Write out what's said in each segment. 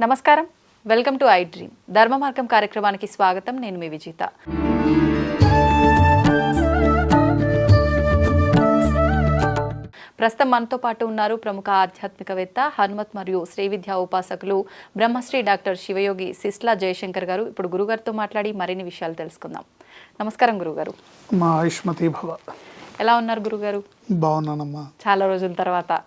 నమస్కారం. Welcome to I dream ధర్మ మార్గం కార్యక్రమానికి స్వాగతం. నేను మీ విజిత. ప్రస్తుతం మనతో పాటు ఉన్నారు ప్రముఖ ఆధ్యాత్మికవేత్త హనుమత్ మరియు శ్రీ విద్యా ఉపాసకులు బ్రహ్మశ్రీ డాక్టర్ శివయోగి సిస్లా జయశంకర్ గారు ఇప్పుడు గురుగారితో మాట్లాడి మరిన్ని విషయాలు తెలుసుకుందాం. నమస్కారం గురుగారు. మా ఆయుష్మతి భవ. ఎలా ఉన్నారు గురుగారు? బాగున్నానమ్మా. చాలా రోజుల తర్వాత.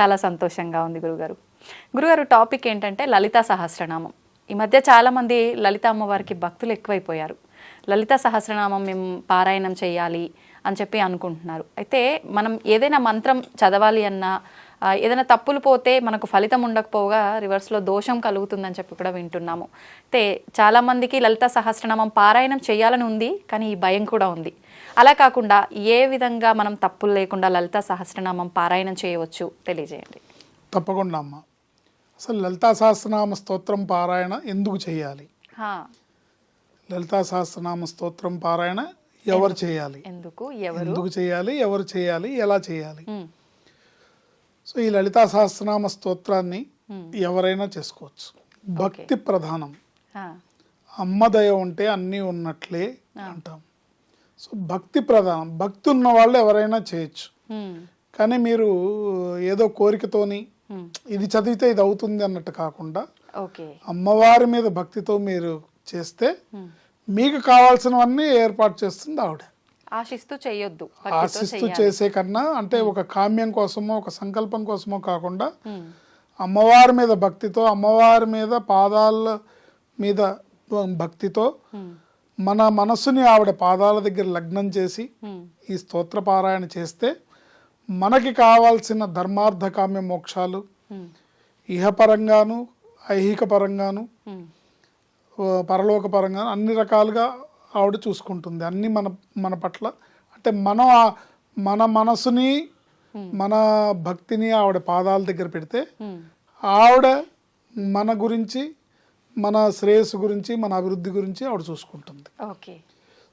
చాలా సంతోషంగా ఉంది గురుగారు. గురుగారు టాపిక్ ఏంటంటే లలితా సహస్రనామం. ఈ మధ్య చాలామంది లలిత అమ్మవారికి భక్తులు ఎక్కువైపోయారు. లలిత సహస్రనామం మేము పారాయణం చేయాలి అని చెప్పి అనుకుంటున్నారు. అయితే మనం ఏదైనా మంత్రం చదవాలి అన్నా ఏదైనా తప్పులు పోతే మనకు ఫలితం ఉండకపోగా రివర్స్లో దోషం కలుగుతుందని చెప్పి కూడా వింటున్నాము. అయితే చాలామందికి లలిత సహస్రనామం పారాయణం చేయాలని ఉంది కానీ ఈ భయం కూడా ఉంది. అలా కాకుండా ఏ విధంగా మనం తప్పులు లేకుండా లలిత సహస్రనామం పారాయణం చేయవచ్చు? తెలియజేయండి. తప్పకుండా అమ్మ. అసలు లలితా సహస్రనామ స్తోత్రం పారాయణ ఎందుకు చేయాలి? లలితా సహస్రనామ స్తోత్రం పారాయణ ఎవరు చేయాలి? ఎందుకు? చేయాలి? ఎవరు చేయాలి? ఎలా చేయాలి? సో ఈ లలితా సహస్రనామ స్తోత్రాన్ని ఎవరైనా చేసుకోవచ్చు. భక్తి ప్రధానం. హా, అమ్మ దయ ఉంటే అన్నీ ఉన్నట్లే అంటాం. సో భక్తి ప్రధానం. భక్తి ఉన్న వాళ్ళు ఎవరైనా చేయొచ్చు. కానీ మీరు ఏదో కోరికతోని ఇది చదివితే ఇది అవుతుంది అన్నట్టు కాకుండా అమ్మవారి మీద భక్తితో మీరు చేస్తే ఉమ్. మీకు కావాల్సినవన్నీ ఏర్పాటు చేస్తుంది ఆవిడ. ఆశిస్తూ చేయొద్దు ఆశిస్తూ. చేసే కన్నా అంటే ఒక కామ్యం కోసమో ఒక సంకల్పం కోసమో కాకుండా ఉమ్, అమ్మవారి మీద భక్తితో అమ్మవారి మీద పాదాల మీద భక్తితో మన మనసుని ఆవిడ పాదాల దగ్గర లగ్నం చేసి ఈ స్తోత్ర పారాయణ చేస్తే మనకి కావాల్సిన ధర్మార్థ కామ్య మోక్షాలు ఇహపరంగాను ఐహిక పరంగాను పరలోక పరంగాను అన్ని రకాలుగా ఆవిడ చూసుకుంటుంది. అన్ని మన మన పట్ల. అంటే మనం ఆ- మన మనసుని మన భక్తిని ఆవిడ పాదాల దగ్గర పెడితే ఆవిడ మన గురించి మన శ్రేయస్సు గురించి మన అభివృద్ధి గురించి ఆవిడ చూసుకుంటుంది. ఓకే.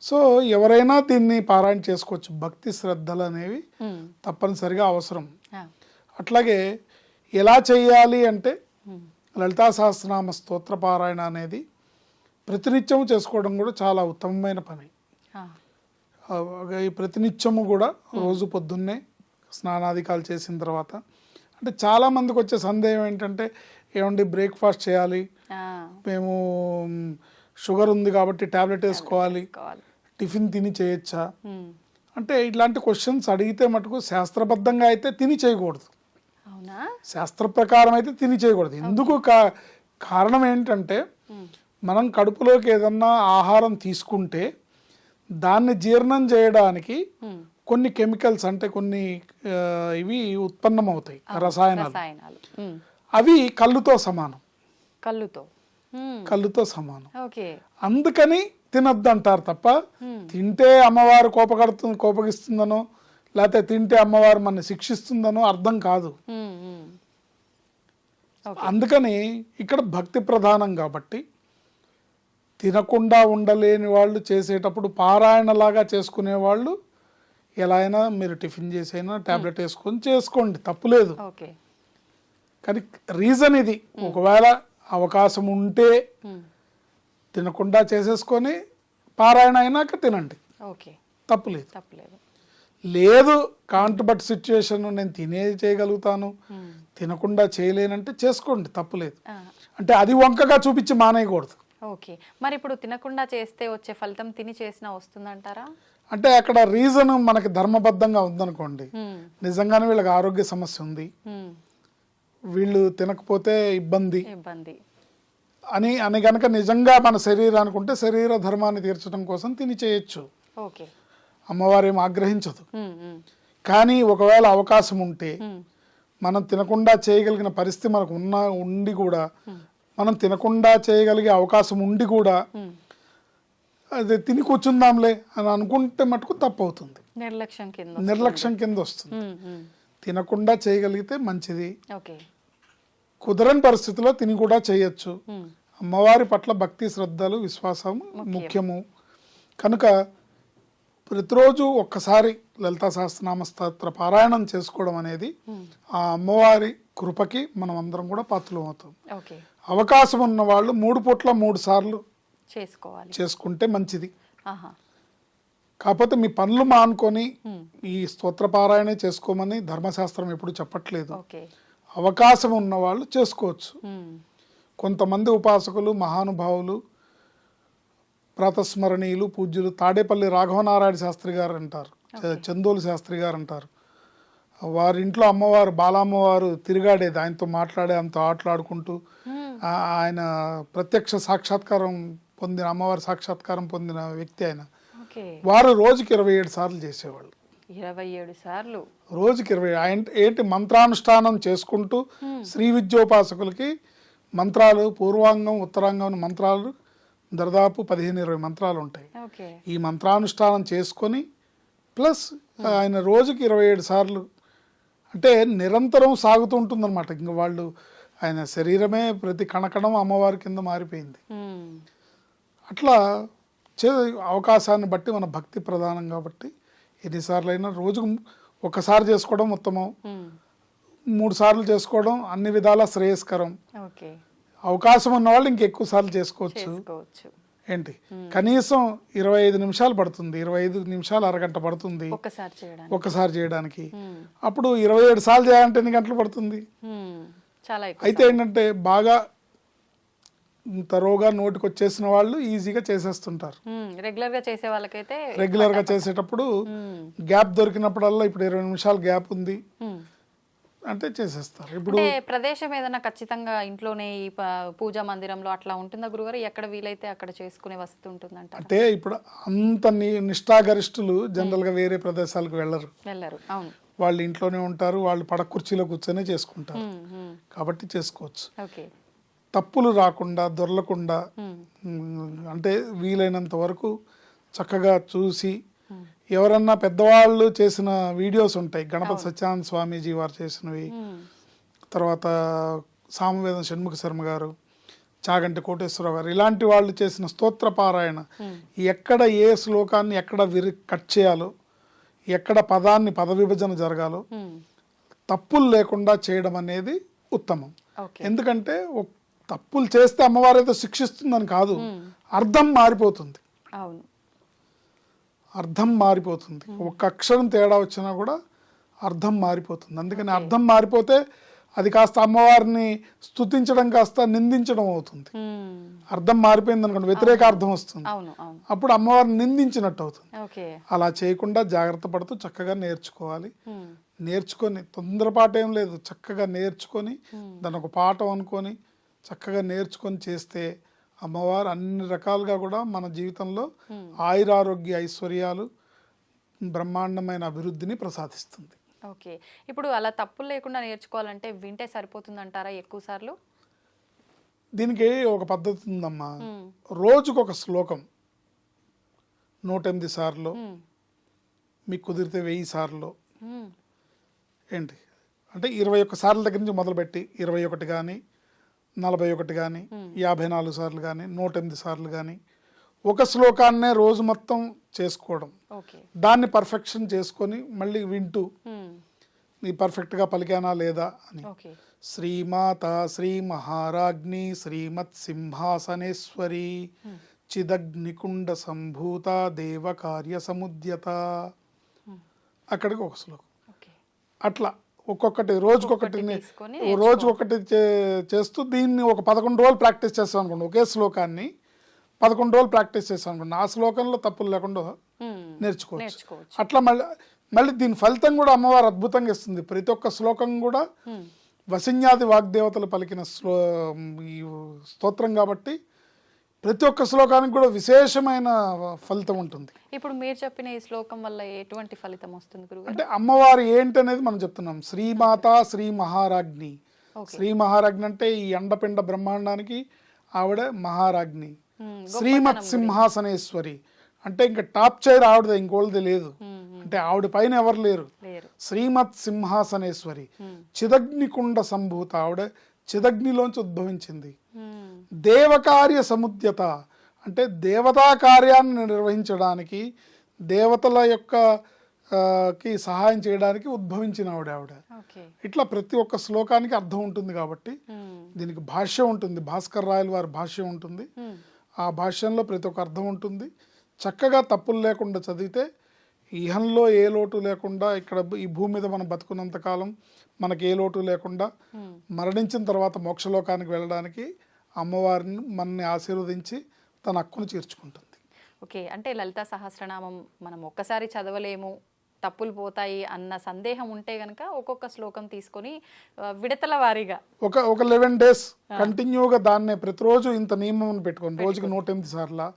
సో ఎవరైనా దీన్ని పారాయణ చేసుకోవచ్చు. భక్తి శ్రద్ధలు అనేవి ఉమ్, తప్పనిసరిగా అవసరం. అట్లాగే ఎలా చేయాలి అంటే ఉమ్, లలితా సహస్రనామ స్తోత్ర పారాయణ అనేది ప్రతినిత్యం చేసుకోవడం కూడా చాలా ఉత్తమమైన పని. ఈ ప్రతినిత్యము కూడా రోజు పొద్దున్నే స్నానాధికాలు చేసిన తర్వాత. అంటే చాలా మందికి వచ్చే సందేహం ఏంటంటే ఏమండి బ్రేక్ఫాస్ట్ చేయాలి? మేము షుగర్ ఉంది కాబట్టి ట్యాబ్లెట్ వేసుకోవాలి. కావాలి టిఫిన్ తిని చేయొచ్చా? అంటే ఇట్లాంటి క్వశ్చన్స్ అడిగితే మటుకు శాస్త్రబద్ధంగా అయితే తిని చేయకూడదు. శాస్త్ర ప్రకారం అయితే తిని చేయకూడదు. ఎందుకు కారణం ఏంటంటే మనం కడుపులోకి ఏదన్నా ఆహారం తీసుకుంటే దాన్ని జీర్ణం చేయడానికి కొన్ని కెమికల్స్ అంటే కొన్ని ఇవి ఉత్పన్నమవుతాయి రసాయనాలు. రసాయనాలు. అవి కళ్ళుతో సమానం. కళ్ళుతో. కళ్ళుతో సమానం. ఓకే. అందుకని తినొద్దు అంటారు తప్ప తింటే అమ్మవారు కోపగడుతు కోపగిస్తుందనో లేకపోతే తింటే అమ్మవారు మన శిక్షిస్తుందనో అర్థం కాదు. అందుకని ఇక్కడ భక్తి ప్రధానం కాబట్టి తినకుండా ఉండలేని వాళ్ళు చేసేటప్పుడు పారాయణలాగా చేసుకునే వాళ్ళు ఎలా అయినా మీరు టిఫిన్ చేసైనా ట్యాబ్లెట్ వేసుకొని చేసుకోండి తప్పులేదు కానీ రీజన్ ఇది. ఒకవేళ అవకాశం ఉంటే తినకుండా చేసేసుకొని పారాయణ అయినాక తినండి. ఓకే. తప్పులేదు. తప్పలేదు. లేదు కాంట్ బట్ సిచ్యుయేషన్ నేను తినే చేయగలుగుతాను. తినకుండా చేయలేనంటే చేసుకోండి తప్పులేదు. అంటే అది వంకగా చూపించి మానేయకూడదు. ఓకే. మరి ఇప్పుడు తినకుండా చేస్తే వచ్చే ఫలితం తిని చేసినా వస్తుందంటారా? అంటే అక్కడ రీజన్ మనకి ధర్మబద్ధంగా ఉందనుకోండి. నిజంగానే వీళ్ళకి ఆరోగ్య సమస్య ఉంది. వీళ్ళు తినకపోతే ఇబ్బంది. ఇబ్బంది. అని అని గనక నిజంగా మన శరీరానికి ఉంటే శరీర ధర్మాన్ని తీర్చడం కోసం తిని చేయొచ్చు. అమ్మవారు ఆగ్రహించదు. కానీ ఒకవేళ అవకాశం ఉంటే మనం తినకుండా చేయగలిగిన పరిస్థితి మనకు ఉన్న ఉండి కూడా మనం తినకుండా చేయగలిగే అవకాశం ఉండి కూడా. అది తిని కూర్చుందాంలే అని అనుకుంటే మటుకు తప్పు అవుతుంది నిర్లక్ష్యం కింద నిర్లక్ష్యం కింద వస్తుంది. తినకుండా చేయగలిగితే మంచిది. ఓకే. కుదరని పరిస్థితిలో తిని కూడా చేయొచ్చు. అమ్మవారి పట్ల భక్తి శ్రద్ధలు విశ్వాసం ముఖ్యము. కనుక ప్రతిరోజు ఒక్కసారి లలితా సహస్రనామ స్తోత్ర పారాయణం చేసుకోవడం అనేది ఆ అమ్మవారి కృపకి మనం అందరం కూడా పాత్రలు అవుతాం. అవకాశం ఉన్న వాళ్ళు మూడు పూట్ల మూడు సార్లు చేసుకోవాలి. చేసుకుంటే మంచిది. కాకపోతే మీ పనులు మానుకొని. ఈ స్తోత్రపారాయణే చేసుకోమని ధర్మశాస్త్రం ఎప్పుడు చెప్పట్లేదు. ఓకే. అవకాశం ఉన్న వాళ్ళు చేసుకోవచ్చు. కొంతమంది ఉపాసకులు మహానుభావులు ప్రాతస్మరణీయులు పూజ్యులు తాడేపల్లి రాఘవనారాయణ శాస్త్రి గారు అంటారు చందోలు శాస్త్రి గారు అంటారు వారి ఇంట్లో అమ్మవారు బాలమ్మవారు తిరిగాడేది. ఆయనతో మాట్లాడే ఆయనతో ఆటలాడుకుంటూ ఆయన ప్రత్యక్ష సాక్షాత్కారం పొందిన అమ్మవారి సాక్షాత్కారం పొందిన వ్యక్తి ఆయన. వారు రోజుకి ఇరవై ఏడు సార్లు చేసేవాళ్ళు. ఇరవై ఏడు సార్లు. రోజుకి ఇరవై ఆయన ఏంటి మంత్రానుష్ఠానం చేసుకుంటూ శ్రీ విద్యోపాసకులకి మంత్రాలు పూర్వాంగం ఉత్తరాంగం మంత్రాలు దాదాపు పదిహేను ఇరవై మంత్రాలు ఉంటాయి. ఈ మంత్రానుష్ఠానం చేసుకొని ప్లస్ ఆయన రోజుకి ఇరవై ఏడు సార్లు అంటే నిరంతరం సాగుతూ ఉంటుందన్నమాట. ఇంక వాళ్ళు ఆయన శరీరమే ప్రతి కణకణం అమ్మవారి కింద మారిపోయింది. అట్లా చే అవకాశాన్ని బట్టి మన భక్తి ప్రధానం కాబట్టి ఎన్నిసార్లు అయినా రోజుకు ఒకసారి చేసుకోవడం ఉత్తమం. మూడు సార్లు చేసుకోవడం అన్ని విధాల శ్రేయస్కరం. అవకాశం ఉన్న వాళ్ళు ఇంకెక్కువ సార్లు చేసుకోవచ్చు. ఏంటి? కనీసం ఇరవై ఐదు నిమిషాలు పడుతుంది. ఇరవై ఐదు నిమిషాలు అరగంట పడుతుంది. ఒక్కసారి చేయడానికి. ఒక్కసారి. అప్పుడు ఇరవై ఏడు సార్లు చేయాలంటే ఎన్ని గంటలు పడుతుంది? అయితే ఏంటంటే బాగా తరోగా నోటికి వచ్చేసిన వాళ్ళు ఈజీగా చేసేస్తుంటారు. రెగ్యులర్గా చేసే వాళ్ళకైతే రెగ్యులర్గా చేసేటప్పుడు ఉమ్. గ్యాప్ దొరికినప్పుడల్లా ఇప్పుడు ఇరవై నిమిషాలు గ్యాప్ ఉంది. అంటే చేసేస్తారు. ఇప్పుడు ప్రదేశం ఏదైనా ఖచ్చితంగా ఇంట్లోనే ఈ పూజా మందిరంలో అట్లా ఉంటుందా గురుగారు? ఎక్కడ వీలైతే అక్కడ చేసుకునే వసతి ఉంటుందంట అంటే ఇప్పుడు అంత నిష్ఠాగరిష్ఠులు జనరల్గా వేరే ప్రదేశాలకు వెళ్ళరు. వెళ్ళరు. అవును. వాళ్ళు ఇంట్లోనే ఉంటారు. వాళ్ళు పడక కుర్చీలో కూర్చొని చేసుకుంటారు. కాబట్టి చేసుకోవచ్చు. ఓకే. తప్పులు రాకుండా దొరలకుండా అంటే వీలైనంత వరకు చక్కగా చూసి ఎవరన్నా పెద్దవాళ్ళు చేసిన వీడియోస్ ఉంటాయి. గణపతి సత్యానంద స్వామీజీ వారు చేసినవి. తర్వాత సామవేదం షణ్ముఖ శర్మ గారు చాగంటి కోటేశ్వరరావు గారు ఇలాంటి వాళ్ళు చేసిన స్తోత్ర పారాయణ. ఎక్కడ ఏ శ్లోకాన్ని ఎక్కడ విరి కట్ చేయాలో ఎక్కడ పదాన్ని పద విభజన జరగాలో. తప్పులు లేకుండా చేయడం అనేది ఉత్తమం. ఎందుకంటే ఒక- తప్పులు చేస్తే అమ్మవారు ఏదో శిక్షిస్తుందని కాదు. అర్థం మారిపోతుంది. అవును. అర్థం మారిపోతుంది. ఒక్క అక్షరం తేడా వచ్చినా కూడా అర్థం మారిపోతుంది. అందుకని అర్థం మారిపోతే అది కాస్త అమ్మవారిని స్తుతించడం కాస్త నిందించడం అవుతుంది. అర్థం మారిపోయింది అనుకోండి వ్యతిరేక అర్థం వస్తుంది. అప్పుడు అమ్మవారిని నిందించినట్టు అవుతుంది. అలా చేయకుండా జాగ్రత్త పడుతూ చక్కగా నేర్చుకోవాలి. నేర్చుకొని తొందరపాటు ఏం లేదు. చక్కగా నేర్చుకొని దాని ఒక పాఠం అనుకొని చక్కగా నేర్చుకొని చేస్తే అమ్మవారు అన్ని రకాలుగా కూడా మన జీవితంలో ఆయురారోగ్య ఐశ్వర్యాలు బ్రహ్మాండమైన అభివృద్ధిని ప్రసాదిస్తుంది ఓకే ఇప్పుడు అలా తప్పులు లేకుండా నేర్చుకోవాలంటే వింటే సరిపోతుందంటారా ఎక్కువ సార్లు దీనికి ఒక పద్ధతి ఉందమ్మా. రోజుకు ఒక శ్లోకం నూట ఎనిమిది సార్లు. మీకు కుదిరితే వెయ్యి సార్లు. ఏంటి అంటే ఇరవై ఒక్క సార్ల దగ్గర నుంచి మొదలుపెట్టి ఇరవై ఒకటి కానీ నలభై ఒకటి కానీ యాభై నాలుగు సార్లు కానీ నూట ఎనిమిది సార్లు కానీ ఒక శ్లోకాన్నే రోజు మొత్తం చేసుకోవడం. దాన్ని పర్ఫెక్షన్ చేసుకొని మళ్ళీ వింటూ. నీ పర్ఫెక్ట్గా పలికానా లేదా అని. శ్రీమాత శ్రీ మహారాజ్ఞి శ్రీమత్ సింహాసనేశ్వరి చిదగ్నికుండ సంభూత దేవ కార్య సముద్యత అక్కడికి ఒక శ్లోకం. అట్లా. ఒక్కొక్కటి రోజుకొకటి తీసుకొని రోజు ఒకటి చే- చేస్తూ దీన్ని ఒక పదకొండు రోజులు ప్రాక్టీస్ చేస్తాం అనుకోండి. ఒకే శ్లోకాన్ని పదకొండు రోజులు ప్రాక్టీస్ చేస్తాం అనుకోండి. ఆ శ్లోకంలో తప్పులు లేకుండా. నేర్చుకోవచ్చు. అట్లా మళ్ళీ మళ్ళీ దీని ఫలితం కూడా అమ్మవారు అద్భుతంగా ఇస్తుంది. ప్రతి ఒక్క శ్లోకం కూడా. వసిన్యాది వాగ్దేవతలు పలికిన స్తోత్రం కాబట్టి ప్రతి ఒక్క శ్లోకానికి కూడా విశేషమైన ఫలితం ఉంటుంది. ఇప్పుడు మీరు చెప్పిన ఈ శ్లోకం వల్ల ఎటువంటి ఫలితం వస్తుంది గురుగారు? అంటే అమ్మవారు ఏంటి అనేది మనం చెప్తున్నాం. శ్రీమాత శ్రీ మహారాజ్ఞి శ్రీ మహారాజ్ఞి అంటే ఈ అండపిండ బ్రహ్మాండానికి ఆవిడ మహారాజ్ఞి ఉమ్. శ్రీమత్ సింహాసనేశ్వరి. అంటే ఇంకా టాప్ చైర్ ఆవిడదే ఇంకోళ్ళది లేదు. అంటే ఆవిడ పైన ఎవరు లేరు. శ్రీమత్ సింహాసనేశ్వరి. చిదగ్నికుండ సంభూత ఆవిడ చిదగ్నిలోంచి ఉద్భవించింది. దేవకార్య సముద్యత అంటే దేవతా కార్యాన్ని నిర్వహించడానికి దేవతల యొక్క కి సహాయం చేయడానికి ఉద్భవించిన ఆవిడ ఆవిడ. ఇట్లా ప్రతి ఒక్క శ్లోకానికి అర్థం ఉంటుంది కాబట్టి దీనికి భాష్యం ఉంటుంది. భాస్కర్ రాయల వారి భాష్యం ఉంటుంది. ఆ భాష్యంలో ప్రతి ఒక్క అర్థం ఉంటుంది. చక్కగా తప్పులు లేకుండా చదివితే ఇహంలో ఏ లోటు లేకుండా ఇక్కడ ఈ భూమి మీద మనం బతుకున్నంత కాలం మనకి ఏ లోటు లేకుండా మరణించిన తర్వాత మోక్షలోకానికి వెళ్ళడానికి అమ్మవారిని మనని ఆశీర్వదించి తన హక్కును తీర్చుకుంటుంది. ఓకే అంటే లలిత సహస్రనామం మనం ఒక్కసారి చదవలేము తప్పులు పోతాయి అన్న సందేహం ఉంటే గనక ఒక్కొక్క శ్లోకం తీసుకొని విడతల వారీగా. ఒక ఒక లెవెన్ డేస్ కంటిన్యూగా దాన్నే ప్రతిరోజు ఇంత నియమం పెట్టుకోండి రోజుకి నూట ఎనిమిది సార్లు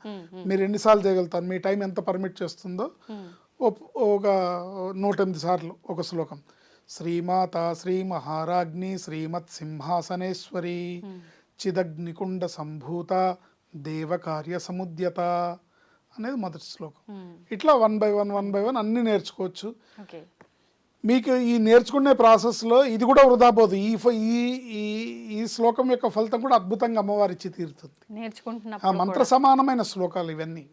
మీరు ఎన్నిసార్లు చేయగలుగుతారు? మీ టైం ఎంత పర్మిట్ చేస్తుందో ఒక నూట ఎనిమిది సార్లు ఒక శ్లోకం. శ్రీమాత శ్రీ మహారాజ్ఞి శ్రీమత్ సింహాసనేశ్వరి. చిదగ్నికుండ సంభూత దేవకార్య సముద్యత అనేది మొదటి శ్లోకం. ఇట్లా one by one one by one అన్ని నేర్చుకోవచ్చు. మీకు ఈ నేర్చుకునే ప్రాసెస్లో ఇది కూడా వృధా పోదు. ఈ ఈ ఈ శ్లోకం యొక్క ఫలితం కూడా అద్భుతంగా అమ్మవారి ఇచ్చి తీరుతుంది. ఆ మంత్ర సమానమైన శ్లోకాలు ఇవన్నీ.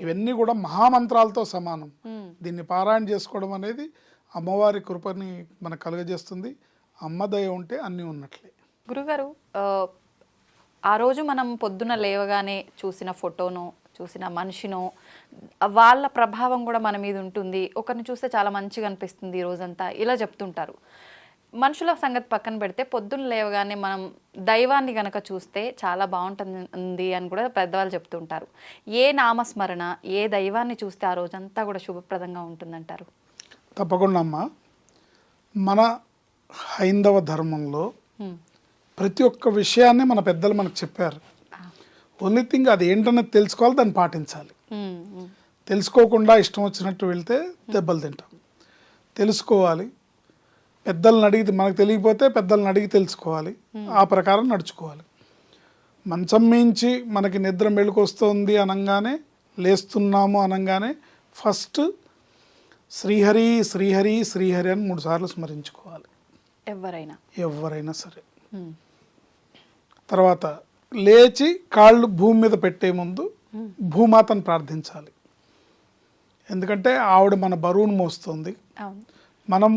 ఇవన్నీ కూడా మహామంత్రాలతో సమానం. మ్మ్. దీన్ని పారాయణ చేసుకోవడం అనేది అమ్మవారి కృపని మనకు కలుగజేస్తుంది. అమ్మ దయ ఉంటే అన్నీ ఉన్నట్లే. గురుగారు ఆ, రోజు మనం పొద్దున లేవగానే చూసిన ఫోటోను చూసిన మనిషినో వాళ్ళ ప్రభావం కూడా మన మీద ఉంటుంది. ఒకరిని చూస్తే చాలా మంచిగా అనిపిస్తుంది ఈ రోజంతా. ఇలా చెప్తుంటారు. మనుషుల సంగతి పక్కన పెడితే పొద్దున్న లేవగానే మనం దైవాన్ని గనక చూస్తే చాలా బాగుంటుంది అని కూడా పెద్దవాళ్ళు చెప్తుంటారు. ఏ నామస్మరణ ఏ దైవాన్ని చూస్తే ఆ రోజంతా కూడా శుభప్రదంగా ఉంటుందంటారు? తప్పకుండా అమ్మ. మన హైందవ ధర్మంలో. ప్రతి ఒక్క విషయాన్ని మన పెద్దలు మనకు చెప్పారు. ఓన్లీ థింగ్ అది ఏంటనేది తెలుసుకోవాలి దాన్ని పాటించాలి. తెలుసుకోకుండా ఇష్టం వచ్చినట్టు వెళ్తే దెబ్బలు తింటాం. తెలుసుకోవాలి. పెద్దలను అడిగి మనకు తెలియకపోతే పెద్దలను అడిగి తెలుసుకోవాలి. ఆ ప్రకారం నడుచుకోవాలి. మంచం మించి మనకి నిద్ర మెళుకొస్తుంది అనగానే లేస్తున్నాము అనగానే ఫస్ట్ శ్రీహరి శ్రీహరి శ్రీహరి అని మూడు సార్లు స్మరించుకోవాలి. ఎవరైనా. ఎవరైనా సరే. తర్వాత లేచి కాళ్ళు భూమి మీద పెట్టే ముందు భూమాతను ప్రార్థించాలి. ఎందుకంటే ఆవిడ మన బరువును మోస్తుంది. మనం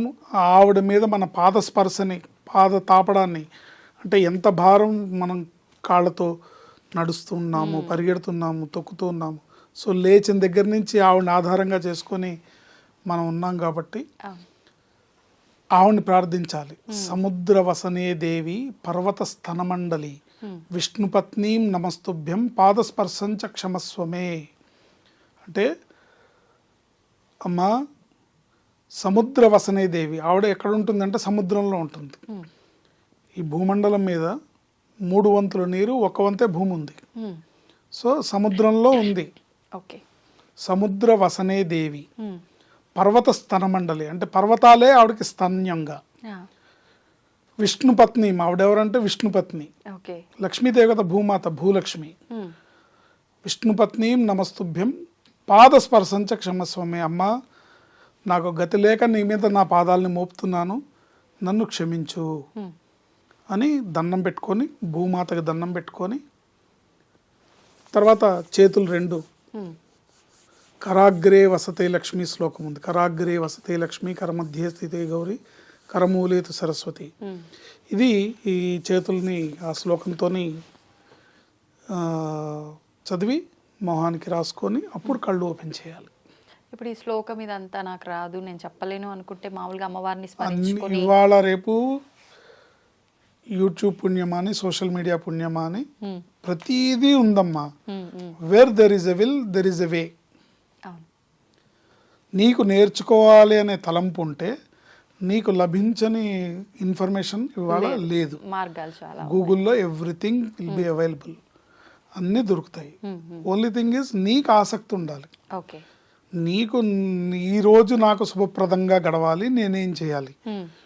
ఆవిడ మీద మన పాద స్పర్శని పాద తాపడాన్ని అంటే ఎంత భారం మనం కాళ్ళతో నడుస్తున్నాము పరిగెడుతున్నాము తొక్కుతూ ఉన్నాము. సో లేచిన దగ్గర నుంచి ఆవిడని ఆధారంగా చేసుకొని మనం ఉన్నాం కాబట్టి ఆవిడ్ని ప్రార్థించాలి. సముద్ర వసనే దేవి పర్వత స్తనమండలి విష్ణుపత్నీం నమస్తుభ్యం పాదస్పర్శంచ క్షమస్వమే. అంటే అమ్మా సముద్ర వసనే దేవి. ఆవిడ ఎక్కడ ఉంటుందంటే సముద్రంలో ఉంటుంది. ఈ భూమండలం మీద మూడు వంతుల నీరు ఒక వంతే భూమి ఉంది. సో సముద్రంలో ఉంది. సముద్ర వసనే దేవి. పర్వత స్తనమండలి అంటే పర్వతాలే ఆవిడకి స్తన్యంగా విష్ణుపత్ని ఆవిడెవరంటే విష్ణుపత్ని లక్ష్మీదేవత భూమాత భూలక్ష్మి. విష్ణుపత్నీం నమస్తుభ్యం పాదస్పర్శంచ క్షమస్వమే అమ్మ. నాకు గతి లేక నీ మీద నా పాదాలని మోపుతున్నాను నన్ను క్షమించు. అని దండం పెట్టుకొని భూమాతకి దండం పెట్టుకొని తర్వాత చేతులు రెండు. కరాగ్రే వసతే లక్ష్మి శ్లోకం ఉంది కరాగ్రే వసతే లక్ష్మి కరమధ్యే స్థితే గౌరి కరమూలేతు సరస్వతి. ఇది ఈ చేతుల్ని ఆ శ్లోకంతో చదివి మొహానికి రాసుకొని అప్పుడు కళ్ళు ఓపెన్ చేయాలి ఇప్పుడు ఈ శ్లోకం ఇదంతా నాకు రాదు నేను చెప్పలేను అనుకుంటే మామూలుగా అమ్మవారిని స్మరించుకొని ఇవాళ రేపు యూట్యూబ్ పుణ్యమా అని సోషల్ మీడియా పుణ్యమా అని. ప్రతిదీ ఉందమ్మా hmm. Hmm. Where there is a will there is a way నీకు నేర్చుకోవాలి అనే తలంపు ఉంటే నీకు లభించని ఇన్ఫర్మేషన్ ఇవాళ లేదు. గూగుల్లో ఎవ్రీథింగ్ విల్ బి అవైలబుల్ అన్నీ దొరుకుతాయి. ఓన్లీ థింగ్ ఇస్ నీకు ఆసక్తి ఉండాలి. నీకు ఈ రోజు నాకు శుభప్రదంగా గడవాలి నేనేం చేయాలి.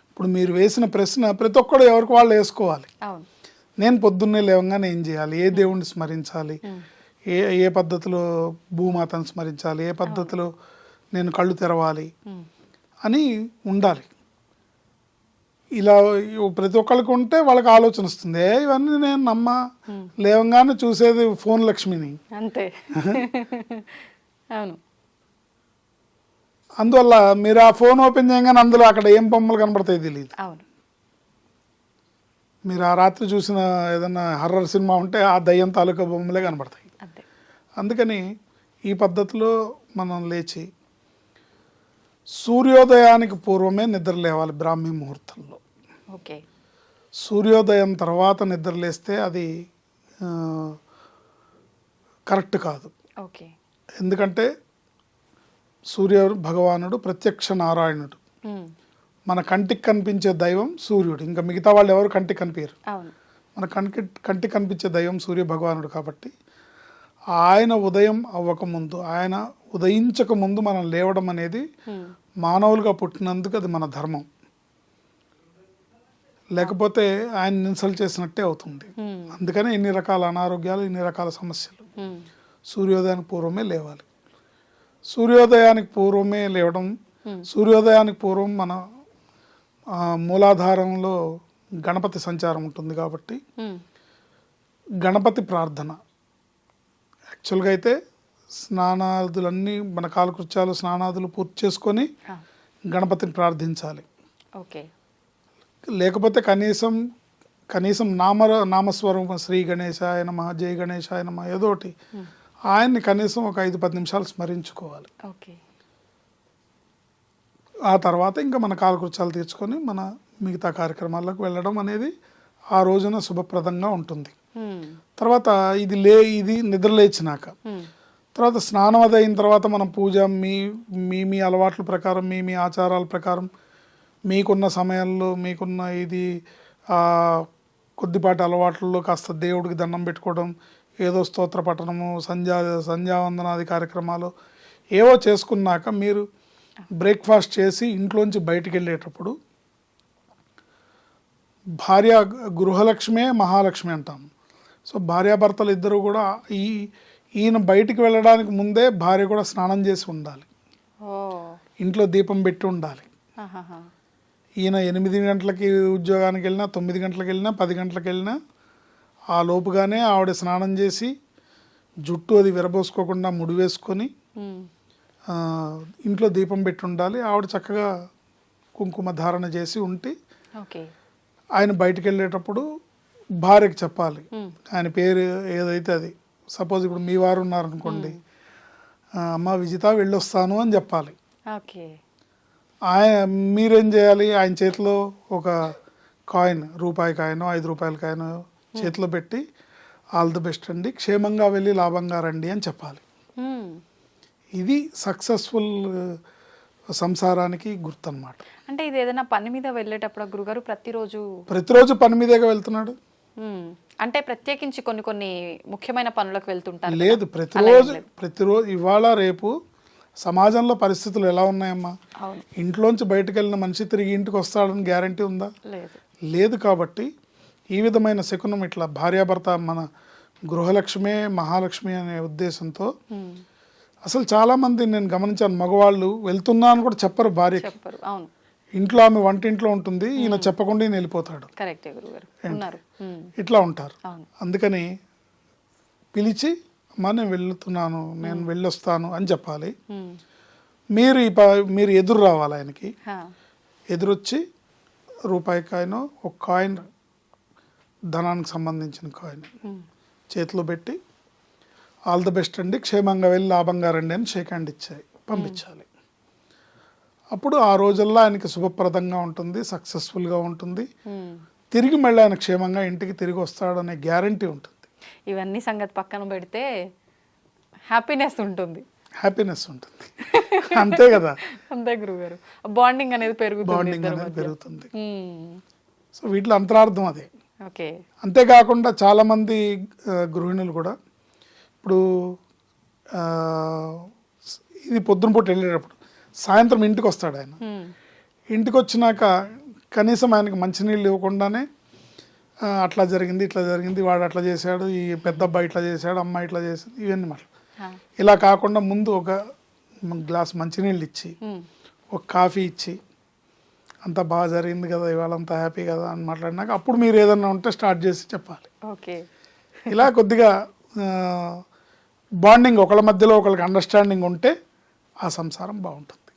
ఇప్పుడు మీరు వేసిన ప్రశ్న ప్రతి ఒక్కడు ఎవరికి వాళ్ళు వేసుకోవాలి. నేను పొద్దున్నే లేవగానే ఏం చేయాలి? ఏ దేవుణ్ణి స్మరించాలి. ఏ ఏ పద్ధతిలో భూమాతను స్మరించాలి? ఏ పద్ధతిలో నేను కళ్ళు తెరవాలి. అని ఉండాలి. ఇలా ప్రతి ఒక్కరికి ఉంటే వాళ్ళకి ఆలోచన వస్తుంది. ఇవన్నీ నేను నమ్మ. లేవంగానే చూసేది ఫోన్ లక్ష్మిని. అంతే. అవును. అందువల్ల మీరు ఆ ఫోన్ ఓపెన్ చేయగానే అందులో అక్కడ ఏం బొమ్మలు కనబడతాయి తెలియదు అవును. మీరు ఆ రాత్రి చూసిన ఏదైనా హర్రర్ సినిమా ఉంటే ఆ దయ్యం తాలూకా బొమ్మలే కనబడతాయి. అందుకని ఈ పద్ధతిలో మనం లేచి సూర్యోదయానికి పూర్వమే నిద్ర లేవాలి బ్రాహ్మీ ముహూర్తంలో. ఓకే. సూర్యోదయం తర్వాత నిద్ర లేస్తే అది కరెక్ట్ కాదు. ఓకే. ఎందుకంటే సూర్య భగవానుడు ప్రత్యక్ష నారాయణుడు. మన కంటికి కనిపించే దైవం సూర్యుడు. ఇంకా మిగతా వాళ్ళు ఎవరు కంటికి కనిపించరు మన కంటికి కంటికి కనిపించే దైవం సూర్య భగవానుడు కాబట్టి ఆయన ఉదయం అవ్వకముందు ఆయన ఉదయించక ముందు మనం లేవడం అనేది ఉమ్, మానవులుగా పుట్టినందుకు అది మన ధర్మం. లేకపోతే ఆయన ఇన్సల్ట్ చేసినట్టే అవుతుంది. ఉమ్, అందుకనే ఇన్ని రకాల అనారోగ్యాలు ఇన్ని రకాల సమస్యలు. ఉమ్, సూర్యోదయానికి పూర్వమే లేవాలి. సూర్యోదయానికి పూర్వమే లేవడం Hmm. సూర్యోదయానికి పూర్వం మన మూలాధారంలో గణపతి సంచారం ఉంటుంది కాబట్టి గణపతి ప్రార్థన. యాక్చువల్గా అయితే స్నానాదులన్నీ మన కాలకృత్యాలు స్నానాదులు పూర్తి చేసుకొని గణపతిని ప్రార్థించాలి. ఓకే. లేకపోతే కనీసం కనీసం నామ నామస్వరం శ్రీ గణేశాయ నమ జై గణేశాయ నమ ఏదో ఒకటి ఆయన్ని కనీసం ఒక ఐదు పది నిమిషాలు స్మరించుకోవాలి. ఓకే. ఆ తర్వాత ఇంకా మన కాలకృత్యాలు తీర్చుకొని మన మిగతా కార్యక్రమాలకు వెళ్ళడం అనేది ఆ రోజున శుభప్రదంగా ఉంటుంది. తర్వాత ఇది లే ఇది నిద్ర లేచినాక ఉమ్, తర్వాత స్నానం అది అయిన తర్వాత మనం పూజ మీ మీ మీ అలవాట్ల ప్రకారం మీ మీ ఆచారాల ప్రకారం మీకున్న సమయంలో మీకున్న ఇది కొద్దిపాటి అలవాట్లలో కాస్త దేవుడికి దండం పెట్టుకోవడం ఏదో స్తోత్ర పఠనము సంధ్యా సంధ్యావందనాది కార్యక్రమాలు ఏవో చేసుకున్నాక మీరు బ్రేక్ఫాస్ట్ చేసి ఇంట్లోంచి బయటికి వెళ్ళేటప్పుడు భార్య గృహలక్ష్మే మహాలక్ష్మి అంటాం. సో భార్యాభర్తలు ఇద్దరు కూడా ఈ ఈయన బయటికి వెళ్ళడానికి ముందే భార్య కూడా స్నానం చేసి ఉండాలి. ఇంట్లో దీపం పెట్టి ఉండాలి. ఈయన ఎనిమిది గంటలకి ఉద్యోగానికి వెళ్ళినా తొమ్మిది గంటలకు వెళ్ళినా పది గంటలకు వెళ్ళినా ఆ లోపుగానే ఆవిడ స్నానం చేసి జుట్టు అది విరబోసుకోకుండా ముడి వేసుకొని ఇంట్లో దీపం పెట్టి ఉండాలి. ఆవిడ చక్కగా కుంకుమ ధారణ చేసి ఉంటే ఆయన బయటికి వెళ్ళేటప్పుడు భార్యకి చెప్పాలి. ఆయన పేరు ఏదైతే అది సపోజ్ ఇప్పుడు మీ వారు ఉన్నారనుకోండి అమ్మ విజిత వెళ్ళొస్తాను అని చెప్పాలి. ఓకే. ఆయన మీరేం చేయాలి? ఆయన చేతిలో ఒక కాయిన్ రూపాయి కాయిన్ ఐదు రూపాయల కాయిన్ చేతిలో పెట్టి ఆల్ ది బెస్ట్ అండి క్షేమంగా వెళ్ళి లాభంగా రండి అని చెప్పాలి. ఇది సక్సెస్ఫుల్ సంసారానికి గుర్తు అనమాట అంటే ఇది ఏదైనా పని మీద వెళ్ళేటప్పుడు గురుగారు ప్రతిరోజు ప్రతిరోజు పని మీదేగా వెళ్తున్నాడు? అంటే ప్రత్యేకించి కొన్ని కొన్ని ముఖ్యమైన పనులకు వెళ్తుంటారు? లేదు ప్రతిరోజు ప్రతిరోజు ఇవాళ రేపు సమాజంలో పరిస్థితులు ఎలా ఉన్నాయమ్మా? ఇంట్లోంచి బయటకు వెళ్ళిన మనిషి తిరిగి ఇంటికి వస్తాడని గ్యారంటీ ఉందా? లేదు. లేదు కాబట్టి ఈ విధమైన శకునం ఇట్లా భార్యాభర్త మన గృహలక్ష్మే మహాలక్ష్మి అనే ఉద్దేశంతో అసలు చాలామంది నేను గమనించాను మగవాళ్ళు వెళ్తున్నా అని కూడా చెప్పరు భార్య చెప్పరు. అవును. ఇంట్లో ఆమె వంటింట్లో ఉంటుంది ఈయన చెప్పకుండా ఈయన వెళ్ళిపోతాడు. కరెక్టే గురుగారు ఉన్నారు. ఉమ్, ఇట్లా ఉంటారు. అందుకని పిలిచి అమ్మా నేను వెళ్తున్నాను నేను వెళ్ళొస్తాను అని చెప్పాలి. మీరు ఈ మీరు ఎదురు రావాలి ఆయనకి. ఎదురొచ్చి రూపాయి కాయిన్ ఒక కాయిన్ ధనానికి సంబంధించిన కాయిన్ చేతిలో పెట్టి ఆల్ ది బెస్ట్ అండి క్షేమంగా వెళ్ళి లాభంగా రండి అని షేక్ హ్యాండ్ ఇచ్చాయి పంపించాలి. అప్పుడు ఆ రోజుల్లో ఆయనకి శుభప్రదంగా ఉంటుంది సక్సెస్ఫుల్గా ఉంటుంది. తిరిగి మళ్ళీ ఆయన క్షేమంగా ఇంటికి తిరిగి వస్తాడనే గ్యారంటీ ఉంటుంది. ఇవన్నీ సంగతి పక్కన పెడితే హ్యాపీనెస్ ఉంటుంది. హ్యాపీనెస్ ఉంటుంది. అంతే కదా? అంతే గురుగారు. బాండింగ్ అనేది పెరుగుతుంది బాండింగ్ అనేది. పెరుగుతుంది. సో వీటిలో అంతరార్థం అదే. ఓకే. అంతేకాకుండా చాలామంది గృహిణులు కూడా ఇప్పుడు ఇది పొద్దున పూట వెళ్ళేటప్పుడు సాయంత్రం ఇంటికి వస్తాడు ఆయన. ఇంటికి వచ్చినాక కనీసం ఆయనకి మంచినీళ్ళు ఇవ్వకుండానే అట్లా జరిగింది ఇట్లా జరిగింది వాడు అట్లా చేశాడు ఈ పెద్ద అబ్బాయి ఇట్లా చేశాడు అమ్మాయి ఇట్లా చేసింది ఇవన్నీ మాట. ఇలా కాకుండా ముందు ఒక గ్లాస్ మంచినీళ్ళు ఇచ్చి ఒక కాఫీ ఇచ్చి అంతా బాగా జరిగింది కదా ఇవాళ అంతా హ్యాపీ కదా అని మాట్లాడినాక అప్పుడు మీరు ఏదన్నా ఉంటే స్టార్ట్ చేసి చెప్పాలి. ఓకే. ఇలా కొద్దిగా బాండింగ్ ఒకళ్ళ మధ్యలో ఒకళ్ళకి అండర్స్టాండింగ్ ఉంటే ఆ సంసారం బాగుంటుంది.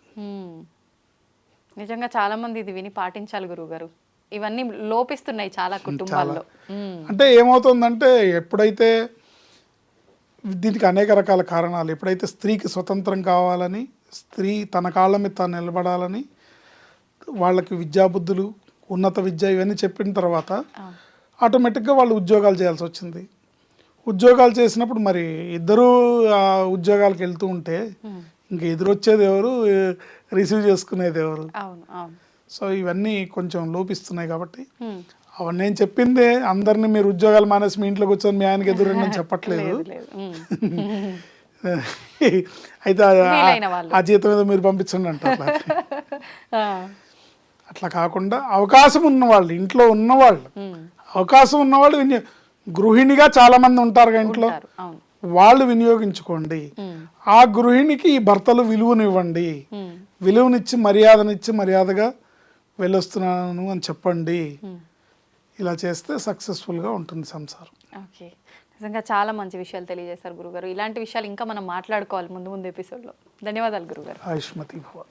నిజంగా చాలా మంది ఇది విని పాటించాలి గురువుగారు ఇవన్నీ లోపిస్తున్నాయి చాలా కుటుంబాల్లో. అంటే ఏమవుతుందంటే ఎప్పుడైతే దీనికి అనేక రకాల కారణాలు ఎప్పుడైతే స్త్రీకి స్వతంత్రం కావాలని స్త్రీ తన కాళ్ళ మీద తాను నిలబడాలని వాళ్ళకి విద్యాబుద్ధులు ఉన్నత విద్య ఇవన్నీ చెప్పిన తర్వాత. ఆటోమేటిక్గా వాళ్ళు ఉద్యోగాలు చేయాల్సి వచ్చింది ఉద్యోగాలు చేసినప్పుడు మరి ఇద్దరూ ఆ ఉద్యోగాలకు వెళ్తూ ఉంటే. ఇంక ఎదురొచ్చేది ఎవరు రిసీవ్ చేసుకునేది ఎవరు సో ఇవన్నీ కొంచెం లోపిస్తున్నాయి కాబట్టి. అవన్నీ నేను చెప్పిందే అందరినీ మీరు ఉద్యోగాలు మానేసి మీ ఇంట్లో కూర్చొని మీ ఆయనకి ఎదురండి అని చెప్పట్లేదు. అయితే ఆ- జీతం మీద మీరు పంపించండి అంటారు. అట్లా కాకుండా అవకాశం ఉన్నవాళ్ళు ఇంట్లో ఉన్నవాళ్ళు. అవకాశం ఉన్నవాళ్ళు గృహిణిగా చాలా మంది ఉంటారు ఇంట్లో వాళ్ళు వినియోగించుకోండి. ఆ గృహిణికి ఈ భర్తలు విలువనివ్వండి. విలువనిచ్చి మర్యాదనిచ్చి మర్యాదగా వెళ్ళొస్తున్నాను అని చెప్పండి. ఇలా చేస్తే సక్సెస్ఫుల్గా ఉంటుంది సంసారం. ఓకే. నిజంగా చాలా మంచి విషయాలు తెలియజేశారు గురుగారు. ఇలాంటి విషయాలు ఇంకా మనం మాట్లాడుకోవాలి ముందు ముందు ఎపిసోడ్లో. ధన్యవాదాలు గురుగారు. ఆయుష్మతి భవ.